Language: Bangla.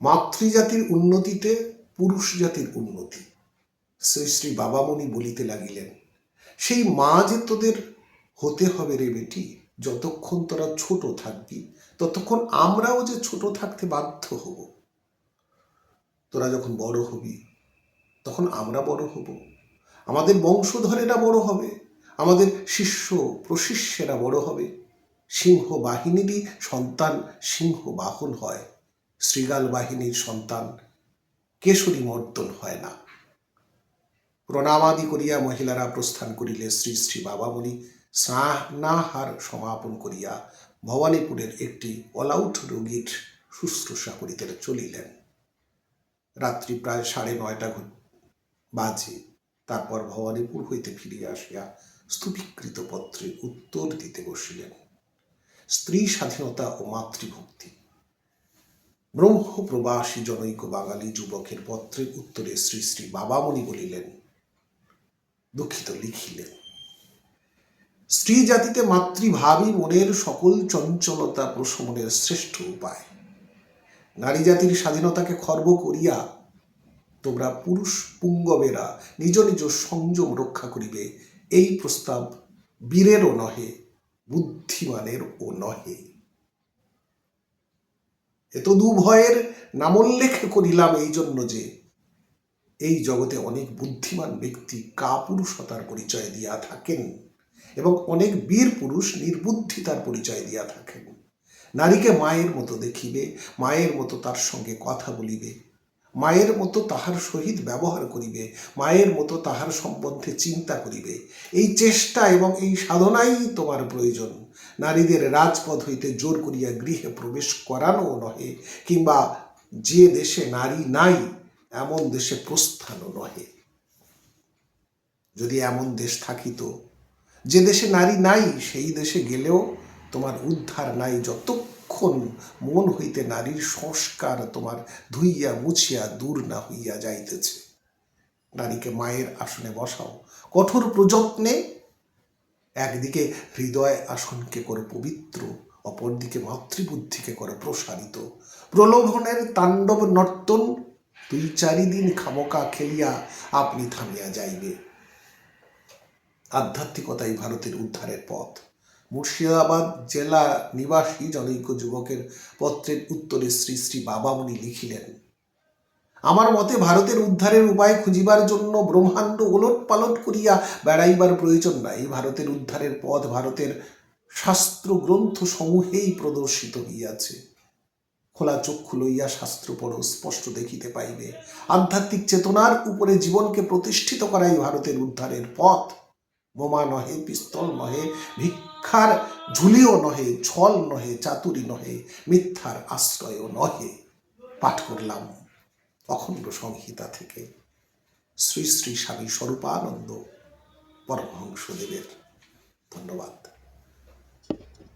মাতৃজাতির উন্নতিতে পুরুষ জাতির উন্নতি। শ্রী শ্রী বাবামণি বলিতে লাগিলেন, সেই মা যে তোদের হতে হবে রে বেটি, যতক্ষণ তোরা ছোট থাকবি, ততক্ষণ আমরাও যে ছোট থাকতে বাধ্য হব। তোরা যখন বড় হবি, তখন আমরা বড় হব। আমাদের বংশধরেরা বড় হবে, আমাদের শিষ্য প্রশিষ্যেরা বড় হবে। সিংহ বাহিনীরই সন্তান সিংহ বাহন হয়। শৃগাল বাহিনীর সন্তান কেশরী মর্দন হয় না। প্রণামাদি করিয়া মহিলারা প্রস্থান করিলে শ্রী শ্রী বাবামণি স্নাহার সমাপন করিয়া ভবানীপুরের একটি অলআউট রোগীর শুশ্রূষা করিতে চলিলেন। রাত্রি প্রায় সাড়ে নয়টা বাজে। তারপর ভবানীপুর হইতে ফিরিয়া আসিয়া স্তূপীকৃত পত্রে উত্তর দিতে বসিলেন। স্ত্রী স্বাধীনতা ও মাতৃভক্তি ব্রহ্মপ্রবাসী জনৈক বাঙালি যুবকের পত্রের উত্তরে শ্রী শ্রী বাবামণি বলিলেন, দুঃখিত লিখিলেন স্ত্রী জাতিতে মাতৃভাবী মনের সকল চঞ্চলতা প্রশমনের শ্রেষ্ঠ উপায়। নারী জাতির স্বাধীনতাকে খর্ব করিয়া তোমরা পুরুষ পুঙ্গবেরা নিজ নিজ সংযম রক্ষা করিবে, এই প্রস্তাব বীরেরও নহে বুদ্ধিমানের ও নহে। এত দুভয়ের নামোল্লেখ করিলাম এই জন্য যে, এই জগতে অনেক বুদ্ধিমান ব্যক্তি কাপুরুষতার পরিচয় দিয়া থাকেন এবং অনেক বীর পুরুষ নির্বুদ্ধিতার পরিচয় দিয়া থাকেন। নারীকে মায়ের মতো দেখিবে, মায়ের মতো তার সঙ্গে কথা বলিবে মায়ের মতো তাহার সহিত ব্যবহার করিবে, মায়ের মতো তাহার সম্বন্ধে চিন্তা করিবে। এই চেষ্টা এবং এই সাধনাই তোমার প্রয়োজন। নারীদের রাজপথ হইতে জোর করিয়া গৃহে প্রবেশ করানো নহে, কিংবা যে দেশে নারী নাই, এমন দেশে প্রস্থানও নহে। যদি এমন দেশ থাকিত, যে দেশে নারী নাই, সেই দেশে গেলেও তোমার উদ্ধার নাই যতক্ষণ মন হইতে নারীর সংস্কার তোমার ধুইয়া মুছিয়া দূর না হইয়া যাইতেছে। নারীকে মায়ের আসনে বসাও। কঠোর প্রযত্নে একদিকে হৃদয় আসনকে করো পবিত্র, অপরদিকে মাতৃবুদ্ধিকে করো প্রসারিত। প্রলোভনের তাণ্ডব নর্তন, দুই চারিদিন খামকা খেলিয়া আপনি থামিয়া যাইবে। আধ্যাত্মিকতাই ভারতের উদ্ধারের পথ। মুর্শিদাবাদ জেলা নিবাসী জনৈক যুবকের পত্রের উত্তরে শ্রী শ্রী বাবামণি লিখিলেন, আমার মতে ভারতের উদ্ধারের উপায় খুঁজিবার জন্য ব্রহ্মাণ্ড ওলট পালট করিয়া বেড়াইবার প্রয়োজন নাই। ভারতের উদ্ধারের পথ ভারতের শাস্ত্র গ্রন্থ সমূহেই প্রদর্শিত হইয়াছে। খোলা চক্ষু লইয়া শাস্ত্র পড়ো, স্পষ্ট দেখিতে পাইবে। আধ্যাত্মিক চেতনার উপরে জীবনকে প্রতিষ্ঠিত করাই ভারতের উদ্ধারের পথ। বোমা নহে, পিস্তল নহে, ভিক্ষার ঝুলিও নহে, ছল নহে, চাতুরি নহে, মিথ্যার আশ্রয়ও নহে। পাঠ করলাম অখণ্ড সংহিতা থেকে। শ্রী শ্রী স্বামী স্বরূপানন্দ পরমহংসদেবের। ধন্যবাদ।